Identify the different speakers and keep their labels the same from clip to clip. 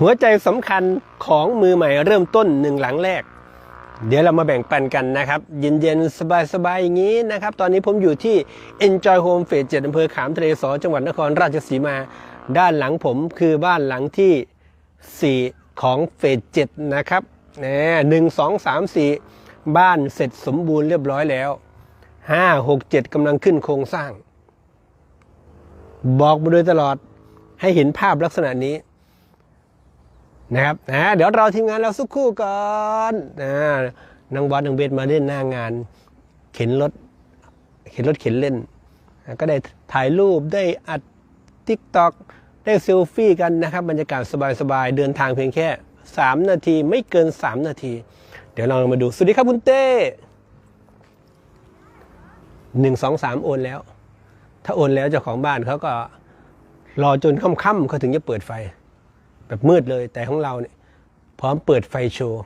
Speaker 1: หัวใจสำคัญของมือใหม่เริ่มต้นหนึ่งหลังแรก เดี๋ยวเรามาแบ่งปันกันนะครับ เย็นๆ สบายๆ อย่างนี้นะครับ ตอนนี้ผมอยู่ที่ Enjoy Home Phase 7อำเภอขามทะเลสอจังหวัดนครราชสีมา ด้านหลังผมคือบ้านหลังที่ 4 ของเฟส7นะครับหนึ่งสองสามสี่บ้านเสร็จสมบูรณ์เรียบร้อยแล้ว5 6 7กำลังขึ้นโครงสร้าง บอกมาโดยตลอดให้เห็นภาพลักษณะนี้ นะครับนะเดี๋ยวเราทีมงานเราสักครู่ก่อนนะนางบอสนางเบสมาเล่นหน้างาน เข็นรถ เข็นรถเข็นเล่นนะก็ได้ถ่ายรูปได้อัดทิกตอกได้เซลฟี่กันนะครับ บรรยากาศสบายๆ เดินทางเพียงแค่ 3 นาทีไม่เกิน 3 นาที เดี๋ยวเรามาดู สวัสดีครับคุณเต้หนึ่งสองสามโอนแล้ว ถ้าโอนแล้วเจ้าของบ้านเขาก็รอจนค่ำๆเขาถึงจะเปิดไฟ แบบมืดเลย แต่ของเราเนี่ยพร้อมเปิดไฟโชว์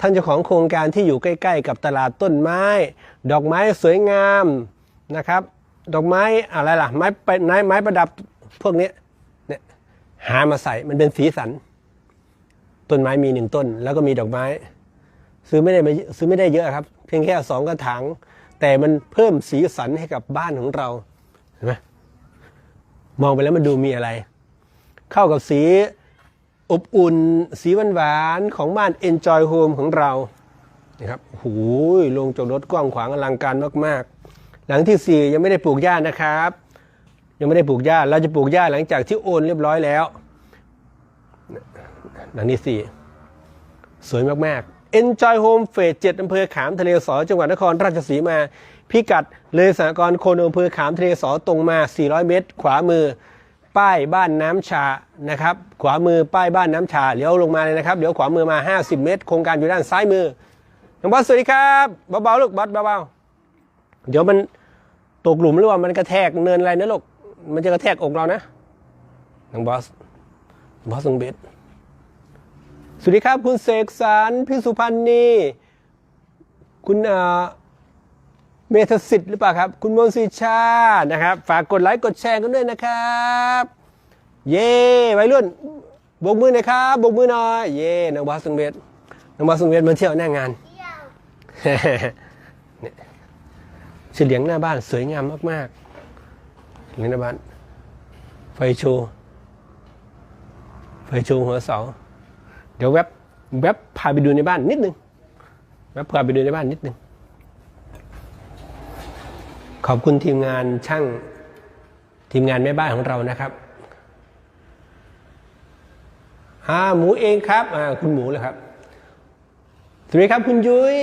Speaker 1: ท่านเจ้าของโครงการที่อยู่ใกล้ ๆ กับตลาดต้นไม้ ดอกไม้สวยงามนะครับ ดอกไม้อะไรล่ะไม้ไปไม้ไม้ประดับพวกนี้เนี่ยหามาใส่มันเป็นสีสัน ต้นไม้มีหนึ่งต้น แล้วก็มีดอกไม้ ซื้อไม่ได้ม่ซื้อไม่ได้เยอะครับ เพียงแค่สองกระถางแต่มันเพิ่มสีสันให้กับบ้านของเราเห็นไหมมองไปแล้วมันดูมีอะไร เข้ากับสีอบอุ่น สีหวานๆของบ้าน Enjoy Home ของเรานะครับโอ้โหลงจอดรถกว้างขวางอลังการมากๆ หลังที่ 4 ยังไม่ได้ปลูกหญ้านะครับ ยังไม่ได้ปลูกหญ้าเราจะปลูกหญ้าหลังจากที่โอนเรียบร้อยแล้ว หลังที่ 4 สวยมากๆ Enjoy Home เฟส7อำเภอขามทะเลสอจังหวัดนครราชสีมา พิกัดเลยสหกรโคนอำเภอขามทะเลสอตรงมา 400 เมตร ขวามือ ป้ายบ้านน้ำชานะครับขวามือป้ายบ้านน้ำชาเลี้ยวลงมาเลยนะครับเดี๋ยวขวามือมา 50 เมตร โครงการอยู่ด้านซ้ายมือน้องบอสสวัสดีครับเบาๆลูกบอสเบาๆเดี๋ยวมันตกหลุมหรือว่ามันกระแทกเนินอะไรนะลูกมันจะกระแทกอกเรานะน้องบอสบอสทรงเบสสวัสดีครับคุณเสกสรรพี่สุพันธ์นี่คุณอ่อ เมธสิทธิ์หรือเปล่าครับ คุณมนต์สิชานะครับ ฝากกดไลค์กดแชร์กันด้วยนะครับ เย่วัยรุ่นบกมือหน่อยครับบกมือหน่อย เย่น้องบอสทรงเบสน้องบอสทรงเบสมาเที่ยวหน้างานเนี่ยเฉลียงหน้าบ้านสวยงามมากๆเฉลียงหน้าบ้าน ไฟโชว์ไฟโชว์หัวเสา เดี๋ยวแวบแวบพาไปดูในบ้านนิดนึงแวบพาไปดูในบ้านนิดนึง ขอบคุณทีมงานช่างทีมงานแม่บ้านของเรานะครับอ่าหมูเองครับอ่าคุณหมูเลยครับสวัสดีครับคุณยุ้ย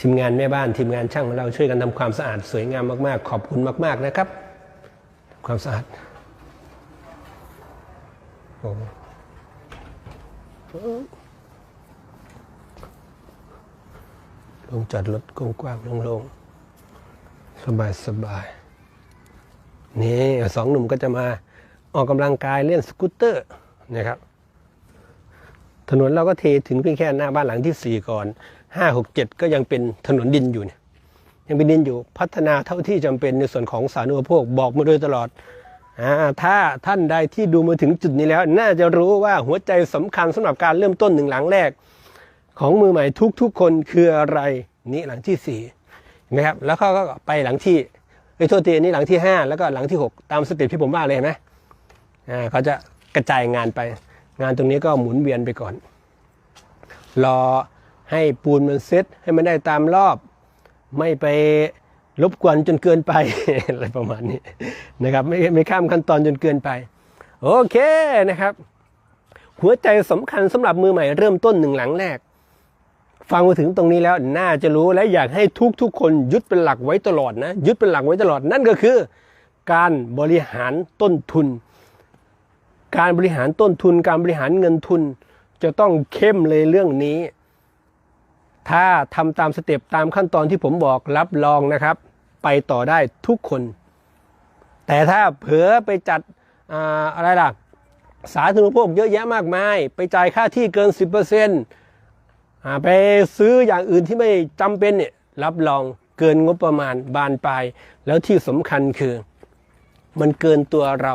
Speaker 1: ทีมงานแม่บ้านทีมงานช่างของเราช่วยกันทำความสะอาดสวยงามมากๆ ขอบคุณมาก ๆนะครับ ความสะอาดโอ้ ลงจอดรถกว้างๆโล่งๆ สบายๆ นี่สองหนุ่มก็จะมาออกกำลังกายเล่นสกูตเตอร์นะครับ ถนนเราก็เทถึงเพียงแค่หน้าบ้านหลังที่สี่ก่อนห้าหกเจ็ดก็ยังเป็นถนนดินอยู่เนี่ยยังเป็นดินอยู่พัฒนาเท่าที่จำเป็นในส่วนของสาธารณูปโภคบอกมาโดยตลอดอ่าถ้าท่านใดที่ดูมาถึงจุดนี้แล้ว น่าจะรู้ว่าหัวใจสำคัญสำหรับการเริ่มต้นหนึ่งหลังแรก ของมือใหม่ทุกๆคนคืออะไรนี่หลังที่สี่นะครับแล้วเขาก็ไปหลังที่ไอ้โทษทีนี้หลังที่ห้าแล้วก็หลังที่หกตามสเต็ปที่ผมว่าเลยเห็นไหมอ่าเขาจะกระจายงานไป งานตรงนี้ก็หมุนเวียนไปก่อน รอให้ปูนมันเซ็ตให้มันได้ตามรอบ ไม่ไปรบกวนจนเกินไปอะไรประมาณนี้นะครับไม่ไม่ข้ามขั้นตอนจนเกินไป โอเคนะครับ หัวใจสำคัญสำหรับมือใหม่เริ่มต้นหนึ่งหลังแรก ฟังมาถึงตรงนี้แล้วน่าจะรู้และอยากให้ทุกๆ คนยึดเป็นหลักไว้ตลอดนะยึดเป็นหลักไว้ตลอดนั่นก็คือ การบริหารต้นทุน การบริหารต้นทุน การบริหารเงินทุน จะต้องเข้มเลยเรื่องนี้ ถ้าทำตามสเต็ปตามขั้นตอนที่ผมบอกรับรองนะครับ ไปต่อได้ทุกคน แต่ถ้าเผลอไปจัดออะไรล่ะ สาธารณูปโภคเยอะแยะมากมาย ไปจ่ายค่าที่เกิน 10%อ่า ไปซื้ออย่างอื่นที่ไม่จำเป็นเนี่ยรับรองเกินงบประมาณบานปลาย แล้วที่สำคัญคือ มันเกินตัวเรา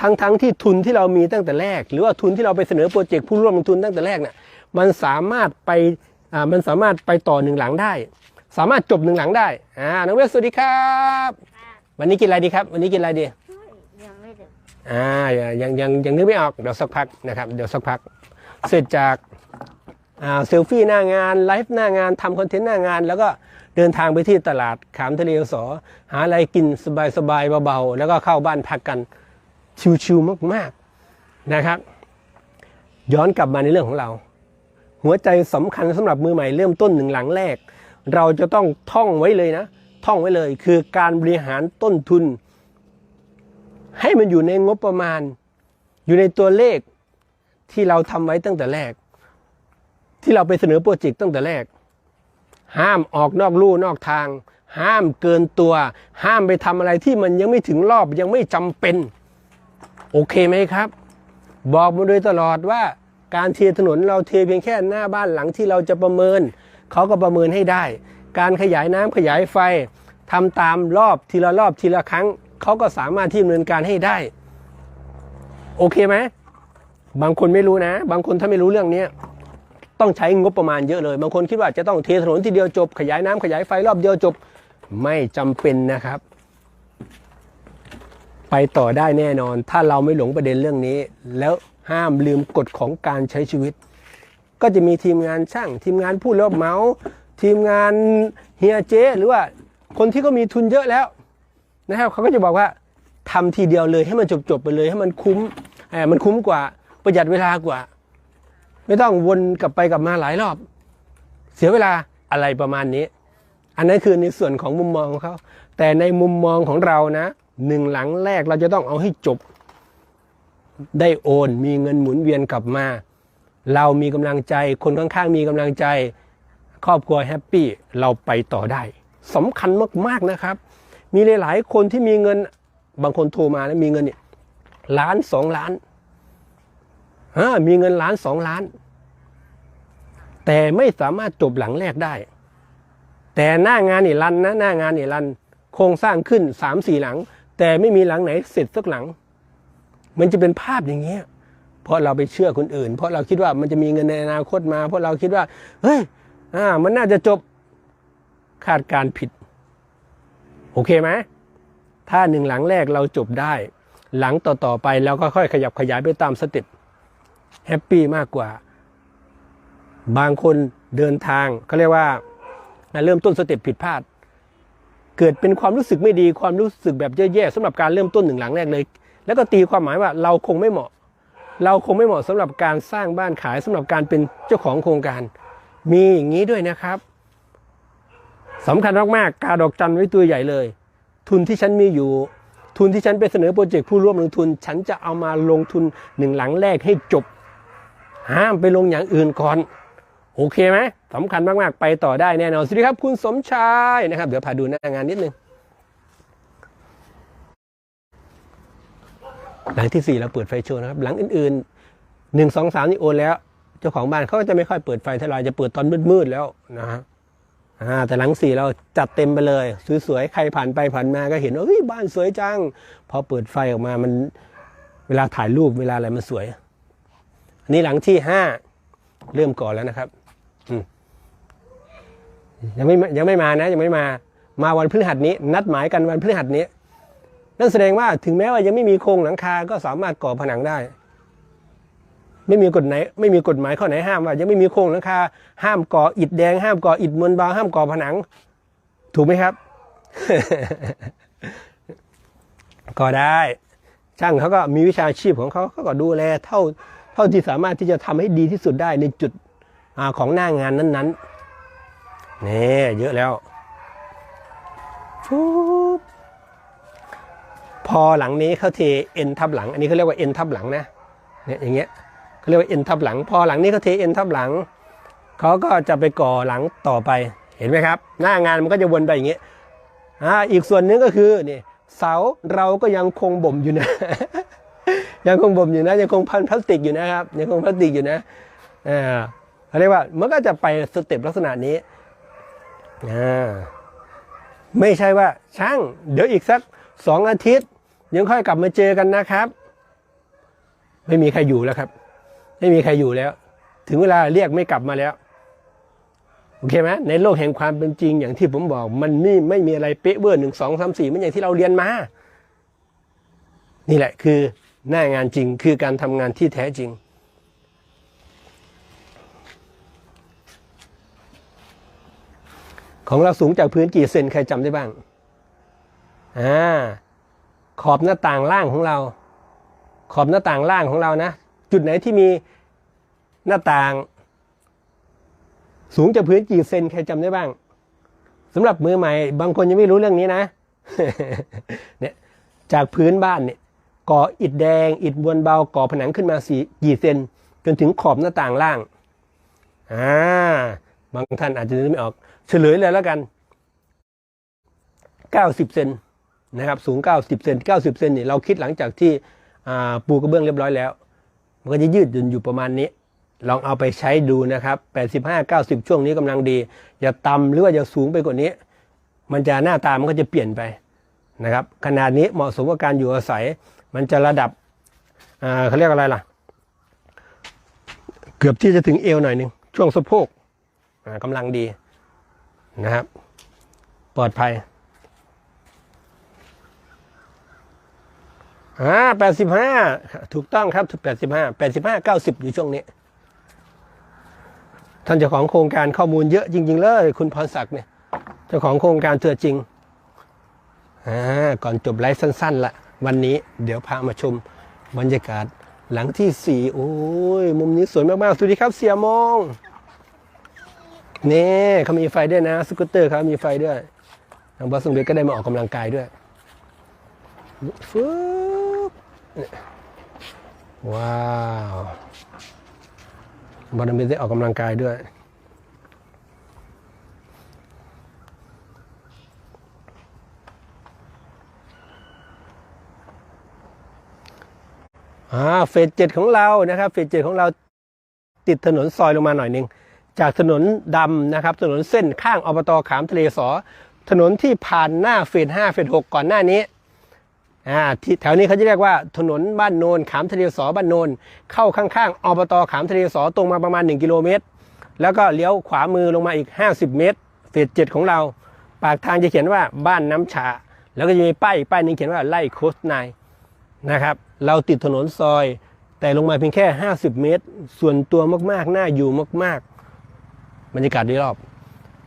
Speaker 1: ทั้งทั้งที่ทุนที่เรามีตั้งแต่แรก หรือว่าทุนที่เราไปเสนอโปรเจกต์ผู้ร่วมลงทุนตั้งแต่แรกเนี่ยมันสามารถไปอ่ามันสามารถไปต่อหนึ่งหลังได้ สามารถจบหนึ่งหลังได้อ่าน้องเวสสวัสดีครับ วันนี้กินอะไรดีครับ วันนี้กินอะไรดี
Speaker 2: ยังไม่ถึง
Speaker 1: อ่ายังยังยังนึกไม่ออกเดี๋ยวสักพักนะครับ เดี๋ยวสักพัก เสร็จจากอ่า เซลฟี่หน้างาน ไลฟ์หน้างานทำคอนเทนต์หน้างาน แล้วก็เดินทางไปที่ตลาดขามทะเลสอ หาอะไรกินสบายๆเบาๆ แล้วก็เข้าบ้านพักกันชิวๆมากๆนะครับ ย้อนกลับมาในเรื่องของเรา หัวใจสำคัญสำหรับมือใหม่เริ่มต้นหนึ่งหลังแรก เราจะต้องท่องไว้เลยนะ ท่องไว้เลย คือการบริหารต้นทุน ให้มันอยู่ในงบประมาณ อยู่ในตัวเลขที่เราทำไว้ตั้งแต่แรก ที่เราไปเสนอโปรเจกต์ตั้งแต่แรก ห้ามออกนอกลู่นอกทาง ห้ามเกินตัว ห้ามไปทำอะไรที่มันยังไม่ถึงรอบยังไม่จำเป็น โอเคไหมครับ บอกมาโดยตลอดว่าการเทถนนเราเทเพียงแค่หน้าบ้านหลังที่เราจะประเมิน เขาก็ประเมินให้ได้ การขยายน้ำขยายไฟทำตามรอบทีละรอบทีละครั้ง เขาก็สามารถที่ดำเนินการให้ได้ โอเคไหมบางคนไม่รู้นะ บางคนถ้าไม่รู้เรื่องเนี้ย ต้องใช้งบประมาณเยอะเลย บางคนคิดว่าจะต้องเทถนนทีเดียวจบ ขยายน้ำขยายไฟรอบเดียวจบ ไม่จำเป็นนะครับ ไปต่อได้แน่นอน ถ้าเราไม่หลงประเด็นเรื่องนี้ แล้วห้ามลืมกฎของการใช้ชีวิต ก็จะมีทีมงานช่าง ทีมงานผู้รับเหมาทีมงานเฮียเจหรือว่าคนที่เขามีทุนเยอะแล้วนะครับเขาก็จะบอกว่าทำทีเดียวเลยให้มันจบๆไปเลยให้มันคุ้มมันคุ้มกว่าประหยัดเวลากว่า ไม่ต้องวนกลับไปกลับมาหลายรอบ เสียเวลาอะไรประมาณนี้ อันนั้นคือในส่วนของมุมมองของเขา แต่ในมุมมองของเรานะหนึ่งหลังแรกเราจะต้องเอาให้จบ ได้โอนมีเงินหมุนเวียนกลับมา เรามีกำลังใจ คนข้างๆมีกำลังใจ ครอบครัวแฮปปี้เราไปต่อได้สำคัญมากๆนะครับ มีหลายๆคนที่มีเงินบางคนโทรมาแล้วมีเงินเนี่ยล้านสองล้าน มีเงินล้านสองล้าน แต่ไม่สามารถจบหลังแรกได้ แต่หน้างานนี่รันนะหน้างานนี่รัน โครงสร้างขึ้นสามสี่หลัง แต่ไม่มีหลังไหนเสร็จสักหลัง มันจะเป็นภาพอย่างเงี้ยเพราะเราไปเชื่อคนอื่น เพราะเราคิดว่ามันจะมีเงินในอนาคตมา เพราะเราคิดว่า เฮ้ยอ่า มันน่าจะจบคาดการณ์ผิด โอเคไหมถ้าหนึ่งหลังแรกเราจบได้ หลังต่อๆไปเราก็ค่อยขยับขยายไปตามสเต็ป แฮปปี้มากกว่า บางคนเดินทางเขาเรียกว่าเริ่มต้นสเต็ปผิดพลาด เกิดเป็นความรู้สึกไม่ดีความรู้สึกแบบแย่ๆสำหรับการเริ่มต้นหนึ่งหลังแรกเลย แล้วก็ตีความหมายว่าเราคงไม่เหมาะ เราคงไม่เหมาะสำหรับการสร้างบ้านขายสำหรับการเป็นเจ้าของโครงการ มีอย่างนี้ด้วยนะครับสำคัญมากๆ การดอกจันไว้ตัวใหญ่เลย ทุนที่ฉันมีอยู่ ทุนที่ฉันไปเสนอโปรเจกต์ผู้ร่วมลงทุน ฉันจะเอามาลงทุนหนึ่งหลังแรกให้จบ ห้ามไปลงอย่างอื่นก่อน โอเคไหมสำคัญมาก ๆ ไปต่อได้แน่นอนสวัสดีครับ คุณสมชายนะครับ เดี๋ยวพาดูหน้างานนิดนึงหลังที่ 4 เราเปิดไฟโชว์นะครับ หลังอื่นๆหนึ่งสองสามนี่โอนแล้ว เจ้าของบ้านเขาก็จะไม่ค่อยเปิดไฟเท่าไหรจะเปิดตอนมืดๆแล้วนะฮะแต่หลังสี่เราจัดเต็มไปเลย สวยๆ ใครผ่านไปผ่านมาก็เห็นว่าเฮ้ยบ้านสวยจัง พอเปิดไฟออกมามันเวลาถ่ายรูปเวลาอะไรมันสวย อันนี้หลังที่ห้าเริ่มก่อนแล้วนะครับยังไม่ยังไม่มานะ ยังไม่มามาวันพฤหัสนี้ นัดหมายกันวันพฤหัสนี้ นั่นแสดงว่าถึงแม้ว่ายังไม่มีโครงหลังคาก็สามารถก่อผนังได้ ไม่มีกฎไหนไม่มีกฎหมายข้อไหนห้ามว่า ยังไม่มีโครงหลังคาห้ามก่ออิฐแดง ห้ามก่ออิฐมวลบางห้ามก่อผนัง ถูกไหมครับก็ได้ ช่างเขาก็มีวิชาชีพของเขาเขาก็ดูแลเท่า ท่าที่สามารถที่จะทำให้ดีที่สุดได้ในจุดอของหน้างานนั้นๆนี่เยอะแล้วฟุบพอหลังนี้เขาเทเอ็นทับหลัง อันนี้เขาเรียกว่าเอ็นทับหลังนะเนี่ยอย่างเงี้ยเขาเรียกว่าเอ็นทับหลัง พอหลังนี้เขาเทเอ็นทับหลังเขาก็จะไปก่อหลังต่อไปเห็นไหมครับ หน้างานมันก็จะวนไปอย่างเงี้ยอ่าอีกส่วนนึงก็คือนี่เสาเราก็ยังคงบ่มอยู่นะ ยังคงบ่มอยู่นะยังคงพันพลาสติกอยู่นะครับยังคงพลาสติกอยู่นะอ่าเขาเรียกว่ามันก็จะไปสเต็ปลักษณะนี้อ่าไม่ใช่ว่าช่างเดี๋ยวอีกสักสองอาทิตย์ ยังค่อยกลับมาเจอกันนะครับ ไม่มีใครอยู่แล้วครับ ไม่มีใครอยู่แล้ว ถึงเวลาเรียกไม่กลับมาแล้วโอเคไหมในโลกแห่งความเป็นจริงอย่างที่ผมบอก มันนี่ไม่มีอะไรเป๊ะเบอร์หนึ่งสองสามสี่มันอย่างที่เราเรียนมา นี่แหละคือ หน้างานจริงคือการทำงานที่แท้จริง ของเราสูงจากพื้นกี่เซนใครจำได้บ้างอ่าขอบหน้าต่างล่างของเรา ขอบหน้าต่างล่างของเรานะ จุดไหนที่มีหน้าต่าง สูงจากพื้นกี่เซนใครจำได้บ้างสำหรับมือใหม่ บางคนยังไม่รู้เรื่องนี้นะเนี่ยจากพื้นบ้านเนี่ย ก่ออิฐแดง อิฐมวลเบาก่อผนังขึ้นมาสี่กี่เซนจนถึงขอบหน้าต่างล่างอ่าบางท่านอาจจะนึกไม่ออก เฉลยเลยแล้วกัน90เซนนะครับสูง 90เซน90เซนนี่เราคิดหลังจากที่ปูกระเบื้องเรียบร้อยแล้ว มันก็จะยืดหยุ่นอยู่ประมาณนี้ ลองเอาไปใช้ดูนะครับ85 90 ช่วงนี้กำลังดี อย่าต่ำหรือว่าอย่าสูงไปกว่านี้ มันจะหน้าตามันก็จะเปลี่ยนไปนะครับขนาดนี้เหมาะสมกับการอยู่อาศัย มันจะระดับเขาเรียกอะไรล่ะ เกือบที่จะถึงเอวหน่อยหนึ่งช่วงสะโพกกำลังดีนะครับ ปลอดภัยอ่าแปดสิบห้าถูกต้องครับแปดสิบห้าแปดสิบห้าเก้าสิบอยู่ช่วงนี้ ท่านเจ้าของโครงการข้อมูลเยอะจริง ๆ เลย คุณพรศักดิ์เนี่ย เจ้าของโครงการตัวจริง อ่า ก่อนจบไลฟ์สั้น ๆละ วันนี้เดี๋ยวพามาชมบรรยากาศหลังที่สี่โอ้ย มุมนี้สวยมากๆ สวัสดีครับเสียมองนี่เขามีไฟด้วยนะสกูตเตอร์เขามีไฟด้วยทางบอสสุงเดก็ได้มาออกกำลังกายด้วยฟึบว้าวบอลเมได้ออกกำลังกายด้วย อ่าเฟสเจ็ดของเรานะครับเฟสเจ็ดของเราติดถนนซอยลงมาหน่อยหนึ่งจากถนนดำนะครับ ถนนเส้นข้างอบตขามทะเลสอ ถนนที่ผ่านหน้าเฟสห้าเฟสหกก่อนหน้านี้อ่าที่แถวนี้เขาจะเรียกว่าถนนบ้านโนนขามทะเลสอบ้านโนนเข้าข้างๆอบตขามทะเลสอตรงมาประมาณ 1 กิโลเมตร แล้วก็เลี้ยวขวามือลงมาอีก 50 เมตร เฟสเจ็ดของเรา ปากทางจะเขียนว่าบ้านน้ำชา แล้วก็จะมีป้ายอีกป้ายหนึงเขียนว่าไล่โคสไน นะครับ เราติดถนนซอย แต่ลงมาเพียงแค่ 50 เมตร ส่วนตัวมากๆน่าอยู่มาก ๆ บรรยากาศดยรอบ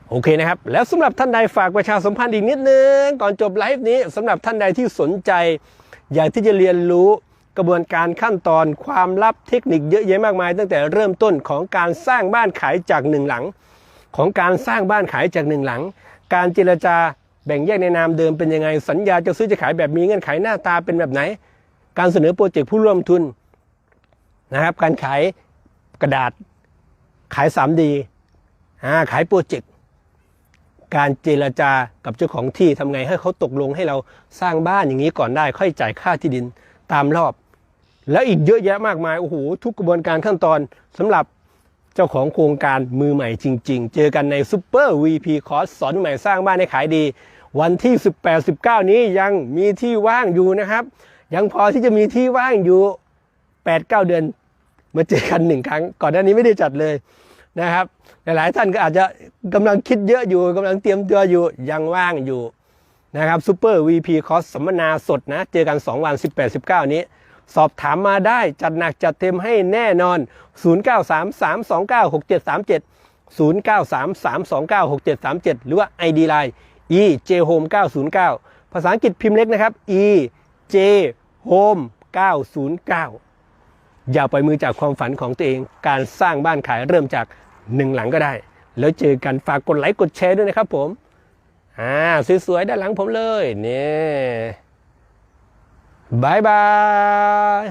Speaker 1: โอเคนะครับ แล้วสำหรับท่านใดฝากประชาสัมพันธ์อีกนิดนึง ก่อนจบไลฟ์นี้สำหรับท่านใดที่สนใจ อยากที่จะเรียนรู้กระบวนการขั้นตอนความลับเทคนิคเยอะแยะมากมาย ตั้งแต่เริ่มต้นของการสร้างบ้านขายจากหนึ่งหลัง ของการสร้างบ้านขายจากหนึ่งหลัง การเจรจาแบ่งแยกในนามเดิมเป็นยังไง สัญญาจะซื้อจะขายแบบมีเงื่อนไขหน้าตาเป็นแบบไหน การเสนอโปรเจกต์ผู้ร่วมทุนนะครับ การขายกระดาษ ขาย 3D ขายโปรเจกต์ การเจรจากับเจ้าของที่ทำไงให้เขาตกลงให้เราสร้างบ้านอย่างนี้ก่อนได้ ค่อยจ่ายค่าที่ดินตามรอบ แล้วอีกเยอะแยะมากมาย โอ้โห ทุกกระบวนการขั้นตอนสำหรับเจ้าของโครงการมือใหม่จริง ๆ เจอกันในซูเปอร์ VP คอร์สสอนใหม่สร้างบ้านให้ขายดี วันที่ 18 19 นี้ยังมีที่ว่างอยู่นะครับ ยังพอที่จะมีที่ว่างอยู่8-9เเดือน มาเจอกันหนึ่งครั้ง ก่อนหน้านี้ไม่ได้จัดเลยนะครับ หลายๆท่านก็อาจจะกำลังคิดเยอะอยู่กำลังเตรียมตัวอยู่ยังว่างอยู่นะครับซูเปอร์ VP คอสสัมมนาสดนะ เจอกัน 2 วัน 18-19 นี้ สอบถามมาได้จัดหนักจัดเต็มให้แน่นอน 0933296737 0933296737 หรือว่า ID Line EJHome 909 ภาษาอังกฤษพิมพ์เล็กนะครับ โฮม909 อย่าปล่อยมือจากความฝันของตัวเอง การสร้างบ้านขายเริ่มจากหนึ่งหลังก็ได้ แล้วเจอกันฝากกดไลค์กดแชร์ด้วยนะครับผมอ่าสวยๆด้านหลังผมเลยเนี่ยบายบาย